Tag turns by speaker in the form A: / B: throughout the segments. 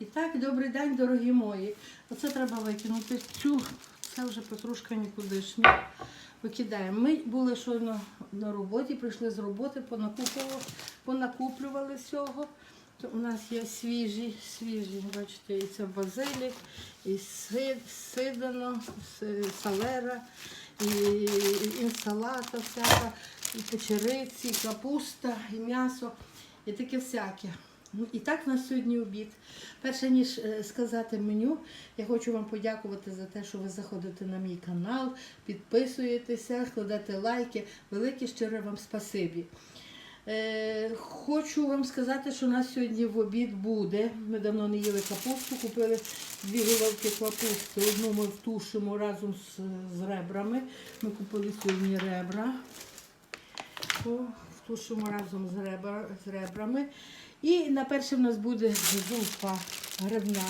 A: І так, добрий день, дорогі мої. Оце треба викинути. Цю, це вже петрушка нікудишня. Викидаємо. Ми були щойно на роботі, прийшли з роботи, понакуплювали всього. То у нас є свіжі, свіжі, бачите, і це базилік, і сид, сидано, салера, і інсалата всяка, і печериці, і капуста, і м'ясо, і таке всяке. Ну, І так на сьогодні обід. Перше ніж е, сказати меню, я хочу вам подякувати за те, що ви заходите на мій канал, підписуєтеся, складете лайки. Велике щире вам спасибі. Е, хочу вам сказати, що у нас сьогодні в обід буде. Ми давно не їли капусту, купили дві головки капусти. Одну ми втушимо разом з, з ребрами. Ми купили сьогодні ребра. Втушимо разом з, ребра, з ребрами. І на перше в нас буде зупа грибна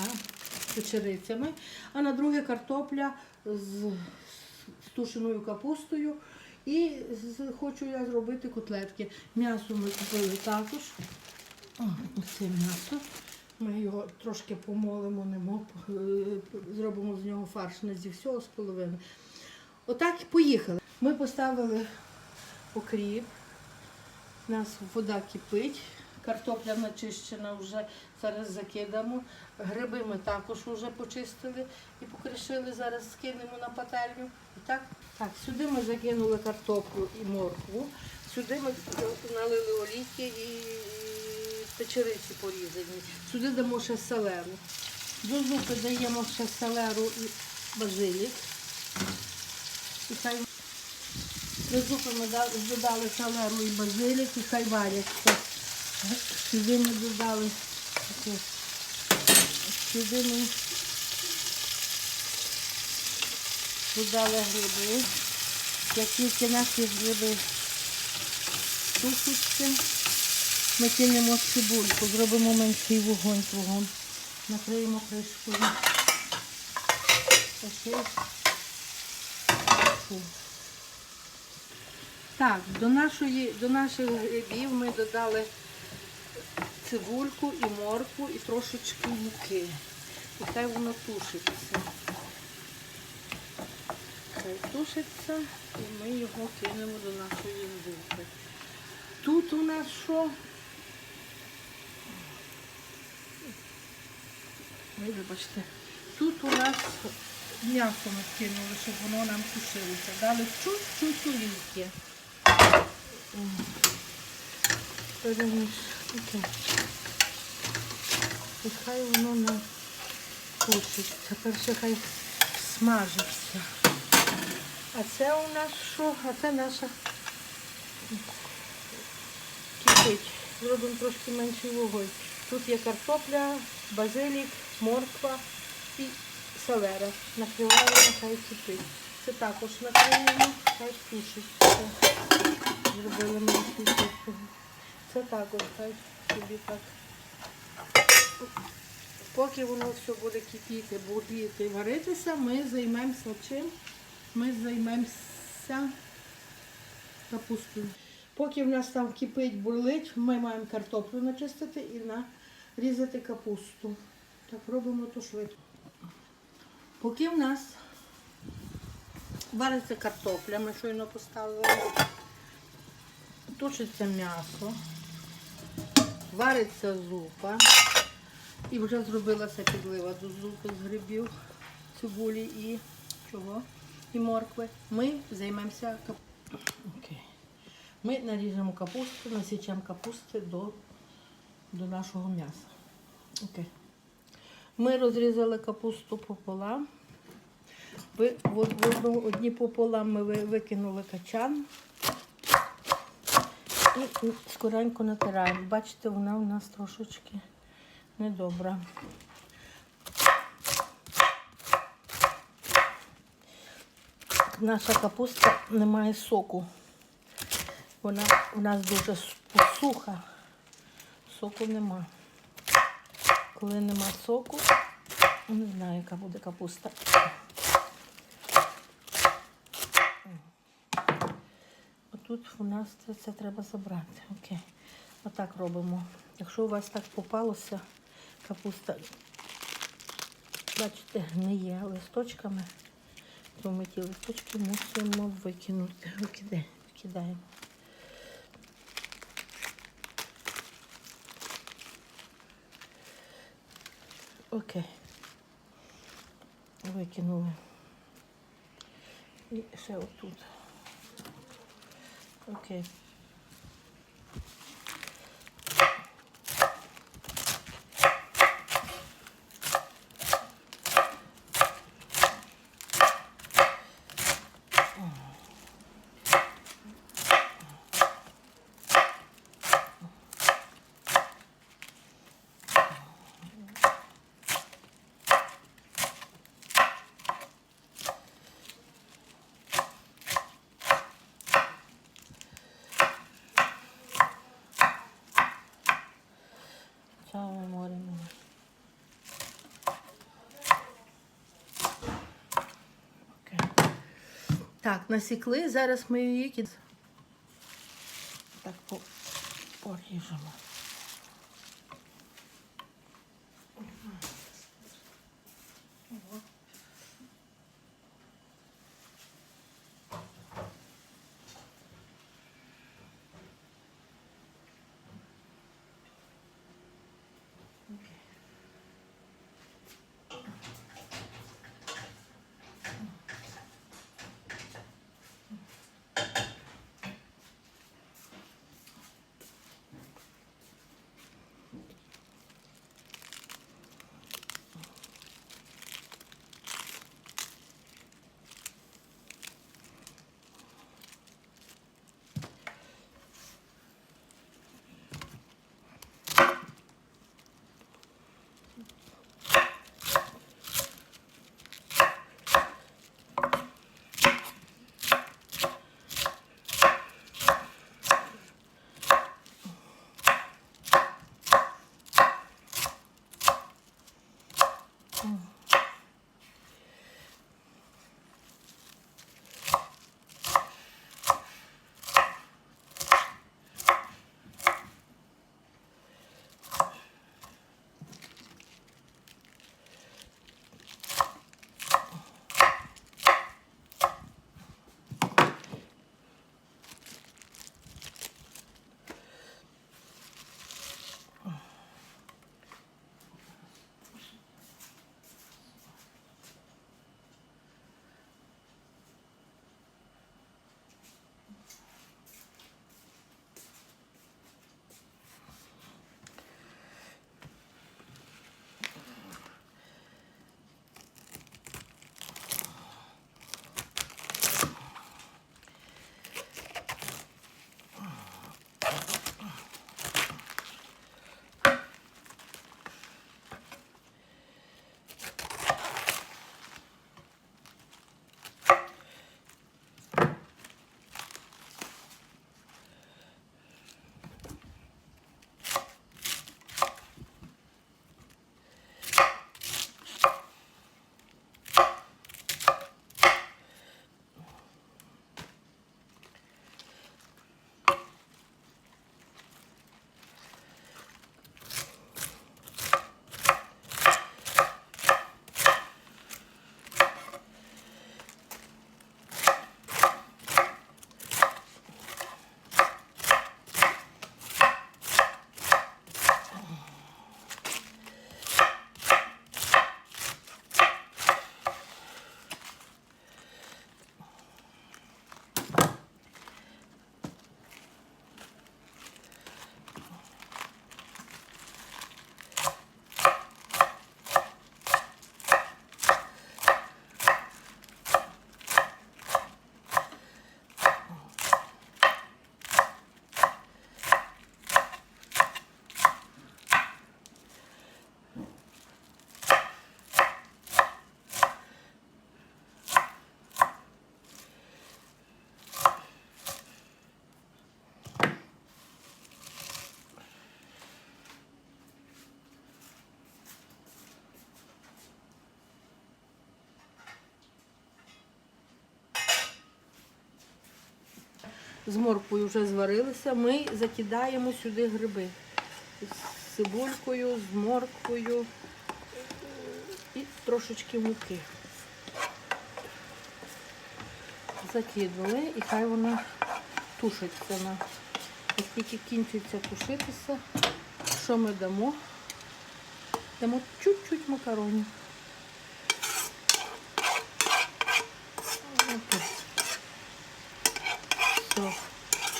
A: з печерицями, а на друге картопля з, тушеною капустою. І хочу я зробити котлетки. М'ясо ми купили також. О, Оце м'ясо. Ми його трошки помолимо, немо, е, зробимо з нього фарш не зі всього з половини. Отак поїхали. Ми поставили окріп. У нас вода кипить, картопля начищена вже, зараз закидамо. Гриби ми також вже почистили і покришили, зараз скинемо на пательню. Так, так, сюди ми закинули картоплю і моркву, сюди ми налили олійки і печериці порізані. Сюди дамо ще селеру. До зупи даємо ще селеру і базилік. І хай до зупи ми додали салеру і базилік, і хай варяться. Сюди ми додали. Сюди ми додали гриби. Як тільки наші гриби тушаться, ми кинемо цибульку, зробимо менший вогонь кругом. Накриємо кришкою. Так, до, нашої, до наших грибів ми додали цибульку і моркву і трошечки муки. І хай воно тушиться. Хай тушиться і ми його кинемо до нашої зупи. Тут у нас що? Ой, вибачте. Тут у нас м'ясо ми кинули, щоб воно нам тушилося. Дали чуть-чуть олійки. Переміж. І хай воно не тушиться. Перше хай смажиться. А це у нас що? А це наша кипить. Зробимо трошки менший вогонь. Тут є картопля, базилік, морква і селера. Накриваємо, хай кипить. Це також накриємо, хай тушиться. Зробили менший кипить. Це також хай собі так. Поки воно все буде кипіти, буріти, варитися, ми займемося чим? Ми займемося капустою. Поки в нас там кипить, бурлить, ми маємо картоплю начистити і нарізати капусту. Так робимо то швидко. Поки в нас вариться картопля, ми щойно поставили, тушиться м'ясо, вариться зупа. І вже зробилася підлива до зупи з грибів, цибулі і чого? І моркви. Ми займемося капустою. Ми наріжемо капусту, насічемо капусти до, до нашого м'яса. Окей. Ми розрізали капусту пополам. Одні пополам ми викинули качан. І скоренько натираємо. Бачите, вона у нас трошечки недобра. Наша капуста не має соку. Вона у нас дуже суха. Соку нема. Коли нема соку, не знаю, яка буде капуста. Отут у нас це, це треба забрати. Окей. Отак робимо. Якщо у вас так попалося, капуста бачите, гниє листочками. То ми ті листочки мусимо викинути. Викидаємо. викидаємо. Окей. Викинули. І ще отут. Окей. Так, насікли, зараз ми її так по... поріжемо. З морквою вже зварилися, ми закидаємо сюди гриби. З цибулькою, з морквою. І трошечки муки. Закидали і хай вона тушиться. На. Як тільки кінчиться тушитися, що ми дамо? Дамо чуть-чуть макаронів. Отак. Все.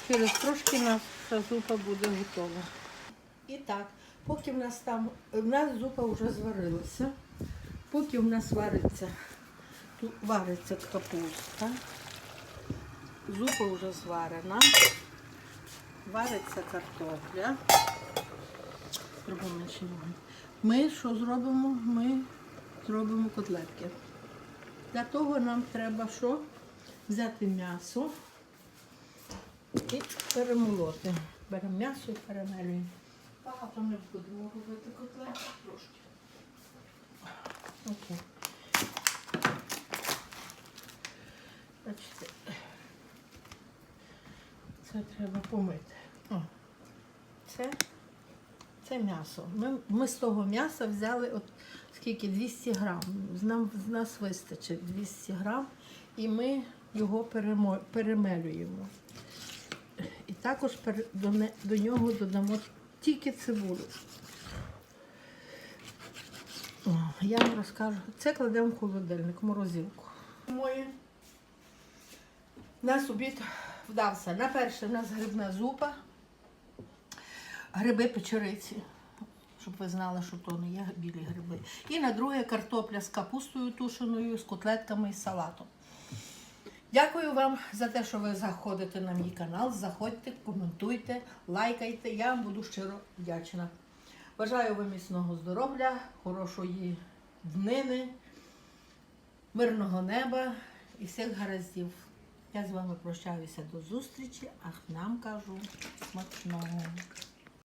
A: Через трошки наша зупа буде готова. І так, поки в нас там, в нас зупа вже зварилася, поки в нас вариться, тут вариться капуста, зупа вже зварена, вариться картопля. Ми що зробимо? Ми зробимо котлетки. Для того нам треба що? Взяти м'ясо і перемолоти. Беремо м'ясо і перемелюємо. Багато не будемо робити котлетки трошки. Окей. Бачите, це треба помити. О, це, це м'ясо. Ми, ми з того м'яса взяли от скільки 200 грам. З нам, з нас вистачить 200 грам. І ми його перемо, перемелюємо. Також до, нього додамо тільки цибулю. Я вам розкажу. Це кладемо в холодильник, в морозилку. Моє. Нас обід вдався. На перше у нас грибна зупа, гриби печериці, щоб ви знали, що то не є білі гриби. І на друге картопля з капустою тушеною, з котлетками і салатом. Дякую вам за те, що ви заходите на мій канал. Заходьте, коментуйте, лайкайте. Я вам буду щиро вдячна. Бажаю вам міцного здоров'я, хорошої днини, мирного неба і всіх гараздів. Я з вами прощаюся до зустрічі, а нам кажу смачного.